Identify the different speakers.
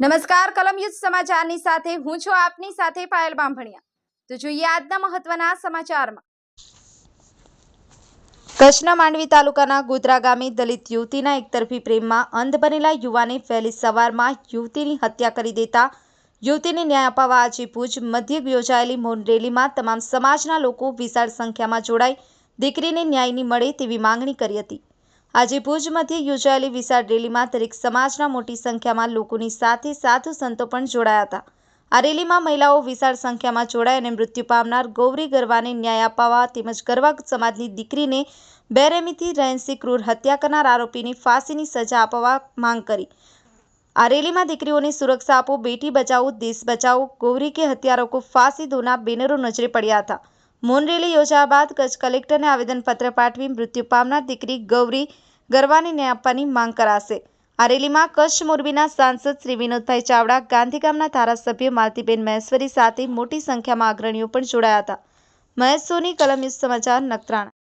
Speaker 1: નમસ્કાર કલમયુદ્ધ સમાચારની સાથે હું છું આપની સાથે પાયલ બાંભણિયા. તો જોઈએ આજના મહત્વના સમાચારમાં. કચ્છના માંડવી તાલુકાના ગોધરા ગામે દલિત યુવતીના એકતરફી પ્રેમમાં અંધ બનેલા યુવાને વહેલી સવારમાં યુવતીની હત્યા કરી દેતા યુવતીને ન્યાય અપાવવા આજે ભુજ મધ્ય યોજાયેલી મૌન રેલીમાં તમામ સમાજના લોકો વિશાળ સંખ્યામાં જોડાઈ દીકરીને ન્યાયની મળે તેવી માંગણી કરી હતી. આજે ભુજ મધ્યે યોજાયેલી વિશાળ રેલીમાં દરેક સમાજના મોટી સંખ્યામાં લોકોની સાથે સાધુ સંતો પણ જોડાયા હતા. આ રેલીમાં મહિલાઓ વિશાળ સંખ્યામાં જોડાઈ અને મૃત્યુ પામનાર ગૌરી ગરવાને ન્યાય અપાવવા તેમજ ગરવા સમાજની દીકરીને બેરહેમીથી રહેનસી ક્રૂર હત્યા કરનાર આરોપીની ફાંસીની સજા અપાવવા માંગ કરી. આ રેલીમાં દીકરીઓને સુરક્ષા આપો, બેટી બચાવો, દેશ બચાવો, ગૌરી કે હત્યારો કો ફાંસી દોના બેનરો નજરે પડ્યા હતા. મૌન રેલી યોજાયા બાદ કચ્છ કલેક્ટરને આવેદનપત્ર પાઠવી મૃત્યુ પામનાર દીકરી ગૌરી ગરવાનીને આપવાની માંગ કરાશે. આ રેલીમાં કચ્છ મોરબીના સાંસદ શ્રી વિનોદભાઈ ચાવડા ગાંધીગામના ધારાસભ્ય માલતીબેન મહેશ્વરી સાથે મોટી સંખ્યામાં અગ્રણીઓ પણ જોડાયા હતા. મહેશ સોની કલમ સમાચાર નખત્રાણા.